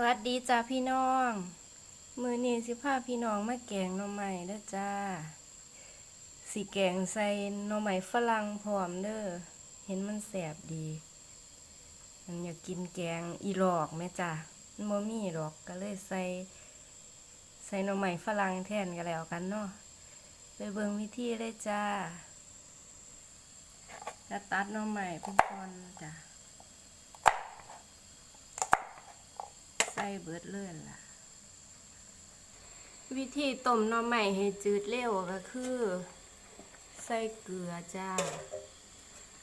สวัสดีจ้าพี่น้อง มือนี้สิพาพี่น้องมาแกงหน่อไม้เด้อจ้า สีแกงใส่หน่อไม้ฝรั่งพร้อมเด้อ เห็นมันแสบดี มันอยากกินแกงอีหลอกแม่จ้ามันบ่หรอกก็เลยใส่ ใส่หน่อไม้ฝรั่งแทนกันแล้วกันเนาะไปเบิ่งวิธีเลยจ้าแล้วตัดหน่อไม้เป็นตอนจ้า ใส่ เบิดเลยล่ะ วิธีต้มหน่อไม้ให้จืดเร็วก็คือ ใส่เกลือจ้า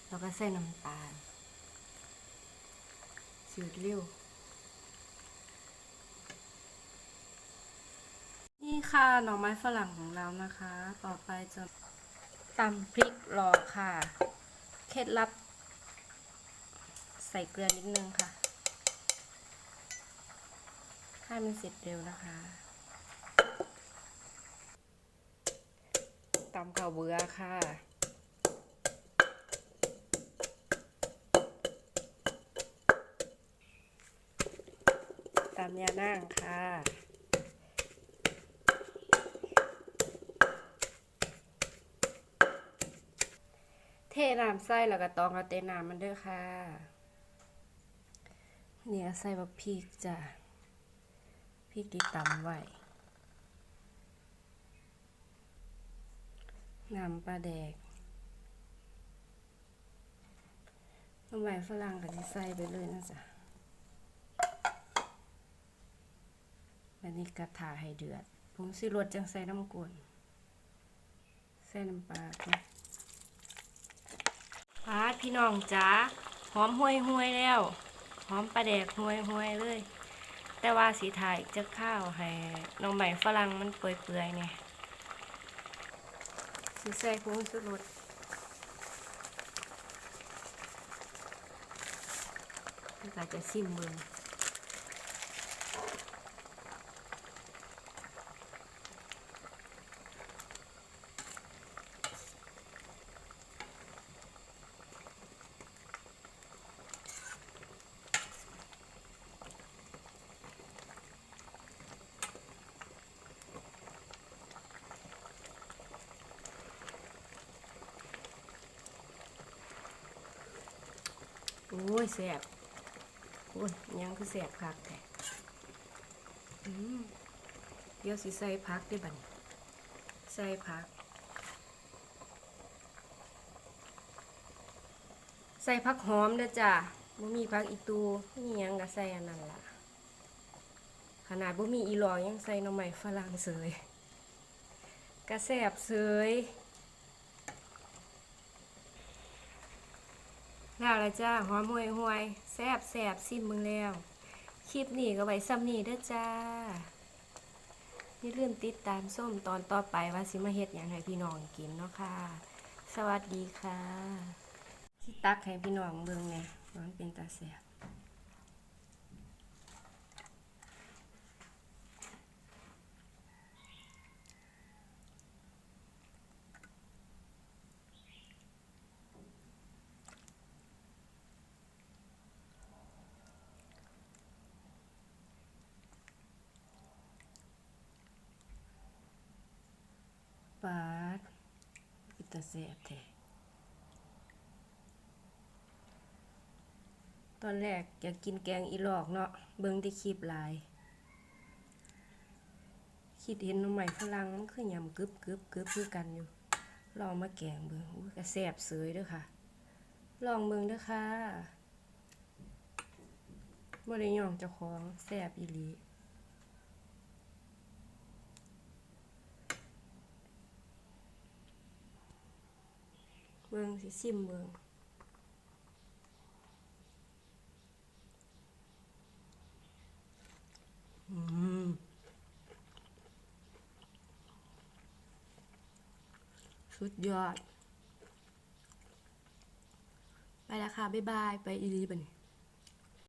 แล้วก็ใส่น้ำตาล จืดเร็ว นี่ค่ะหน่อไม้ฝรั่งของเรานะคะ ต่อไปจะตำพริกรอค่ะ เคล็ดลับ ใส่เกลือนิดนึงค่ะ ให้มันเสร็จเร็วนะคะตำข้าวเบื่อค่ะ ตำยานั่งค่ะเทน้ำใส่แล้วก็ตองเอาเตน้ำมันด้อค่ะ เนี่ยใส่บะพริกจ้ะ พริกที่ตำไว้นำปลาแดกน้ำไหวฝรั่งก็จะใส่ไปเลยนะจ๊ะแบบนี้กระถาให้เดือดผมสิรสจังใส่น้ำกวนใส่น้ำปลาพาพี่น้องจ้าหอมห้วยห้วยๆแล้ว หอมปลาแดกห้วยห้วยๆเลย แต่ว่าสีถ่ายจะข้าวให้น้องใหม่ฝรั่งมันเปื่อยๆเนี่ยสีใส่ผงสุรสแล้วก็จะซิมเบิง โอ้ยแสบโอ้ยยังคือแสบคักแต่เดี๋ยวสิใส่พักได้บัดนใส่พัก ใส่ผักหอมเด้อจ้ะบ่มีผักอีตูนี่ยังก็ใส่อันนั้นล่ะ ขนาดบ่มีอีหลอยังใส่หน่อไม้ฝรั่งเสยกระแสบเสย แล้วละจ้าหอมหวยห่วยแซบแซบซิมมึงแล้ว คลิปนี้ก็ไว้ซ้ำนี้เด้อจ้าอย่าลืมติดตามส้มตอนต่อไปว่าสิมาเฮ็ดอย่างให้พี่น้องกินเนาะค่ะ สวัสดีค่ะสิตักให้พี่น้องเบิ่งแหน่ว่ามันเป็นตาแซบ ปาดกิตาเสียแท้ตอนแรกอยากกินแกงอีหลอกเนาะเบิ่งที่คลิปหลาย คิดเห็นหน้ำใหม่ฝรั่งมันคือยำกึบกึบกึบคือกันอยู่ ลองมาแกงเบิ่งอุ้ยก็แซ่บเสยเด้อค่ะ ลองเบิ่งเด้อค่ะบ่ได้ย่องเจ้าของแซ่บอีหลี บิ่งสิซิมเบิ่งอืมสุดยอด ไปแล้วค่ะ บ๊ายบาย ไปอีรีบัดน